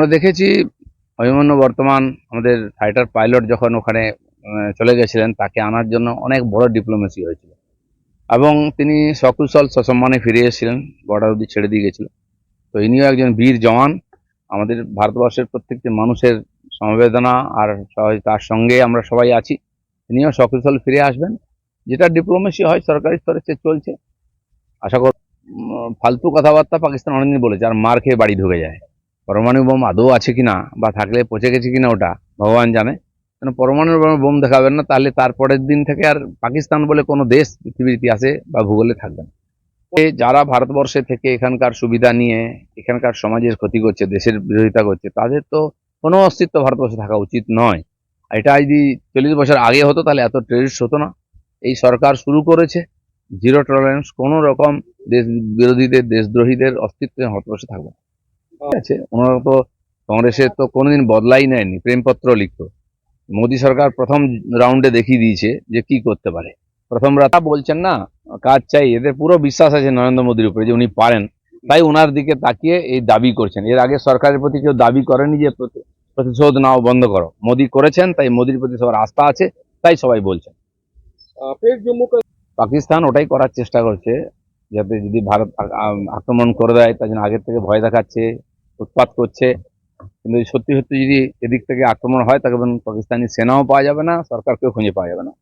আমরা দেখেছি অভিমন্যু বর্তমান আমাদের ফাইটার পাইলট যখন ওখানে চলে গেছিলেন, তাকে আনার জন্য অনেক বড় ডিপ্লোমেসি হয়েছিল। এবং তিনি সকুশল সসম্মানে ফিরে এসেছিলেন বর্ডার অব্দি ছেড়ে দিয়ে গেছিলেন। তো ইনিও একজন বীর জওয়ান। আমাদের ভারতবর্ষের প্রত্যেকটি মানুষের সমবেদনা আর তার সঙ্গে আমরা সবাই আছি। তিনিও সকুশল ফিরে আসবেন। যেটা ডিপ্লোমেসি হয়, সরকারি স্তরে সে চলছে। আশা কর ফালতু কথাবার্তা পাকিস্তান অনেকদিন বলেছে, আর মার খেয়ে বাড়ি ঢুকে যায়। পরমাণু বোম আদৌ আছে কিনা বা থাকলে পচে গেছে কিনা ওটা ভগবান জানে। কেন পরমাণু বোম দেখাবেন না, তাহলে তারপরের দিন থেকে আর পাকিস্তান বলে কোনো দেশ পৃথিবীর ইতিহাসে বা ভূগোলে থাকবে না। যারা ভারতবর্ষে থেকে এখানকার সুবিধা নিয়ে এখানকার সমাজের ক্ষতি করছে, দেশের বিরোধিতা করছে, তাদের তো কোনো অস্তিত্ব ভারতবর্ষে থাকা উচিত নয়। এটা যদি চল্লিশ বছর আগে হতো, তাহলে এত টেরিস্ট হতো না। এই সরকার শুরু করেছে জিরো টলারেন্স কোনো রকম দেশ বিরোধীদের, দেশদ্রোহীদের অস্তিত্ব ভারতবর্ষে থাকবে না। আছে ওনারা তো কংগ্রেসের তো কোনোদিন বদলাই নেয়নি প্রেমপত্র লিখতো। মোদী সরকার প্রথম রাউন্ডে দেখিয়ে দিয়েছে যে কি করতে পারে। প্রথম রাতা বলছেন না কাজ চাই এদের পুরো বিশ্বাস আছে নরেন্দ্র মোদীর উপরে যে উনি পারেন। তাই ওনার দিকে তাকিয়ে এই দাবি করছেন। এর আগে সরকারের প্রতি কেউ দাবি করেনি যে প্রতিশোধ নাও বন্ধ করো। মোদী করেছেন তাই মোদীর প্রতি সবার আস্থা আছে তাই সবাই বলছেন। পাকিস্তান ওটাই করার চেষ্টা করছে যাতে যদি ভারত আক্রমণ করে দেয় তার জন্য আগের থেকে ভয় দেখাচ্ছে। উৎপাত করছে। কিন্তু সত্যি সত্যি যদি এদিক থেকে আক্রমণ হয় তখন পাকিস্তানি সেনাও পাওয়া যাবে না সরকারকেও খুঁজে পাওয়া যাবে না।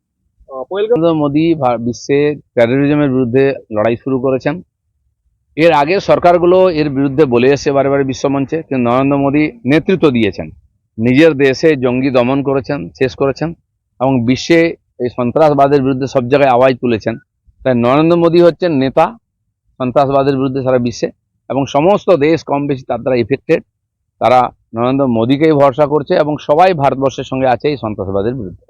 নরেন্দ্র মোদী বিশ্বে টেরোরিজমের বিরুদ্ধে লড়াই শুরু করেছেন। এর আগে সরকারগুলো এর বিরুদ্ধে বলে এসে বারে বারে বিশ্বমঞ্চে কিন্তু নরেন্দ্র মোদী নেতৃত্ব দিয়েছেন। নিজের দেশে জঙ্গি দমন করেছেন শেষ করেছেন এবং বিশ্বে এই সন্ত্রাসবাদের বিরুদ্ধে সব জায়গায় আওয়াজ তুলেছেন। তাই নরেন্দ্র মোদী হচ্ছেন নেতা সন্ত্রাসবাদের বিরুদ্ধে সারা বিশ্বে। এবং সমস্ত দেশ কম বেশি তার দ্বারা ইফেক্টেড তারা নরেন্দ্র মোদীকেই ভরসা করছে এবং সবাই ভারতবর্ষের সঙ্গে আছে এই সন্ত্রাসবাদের বিরুদ্ধে।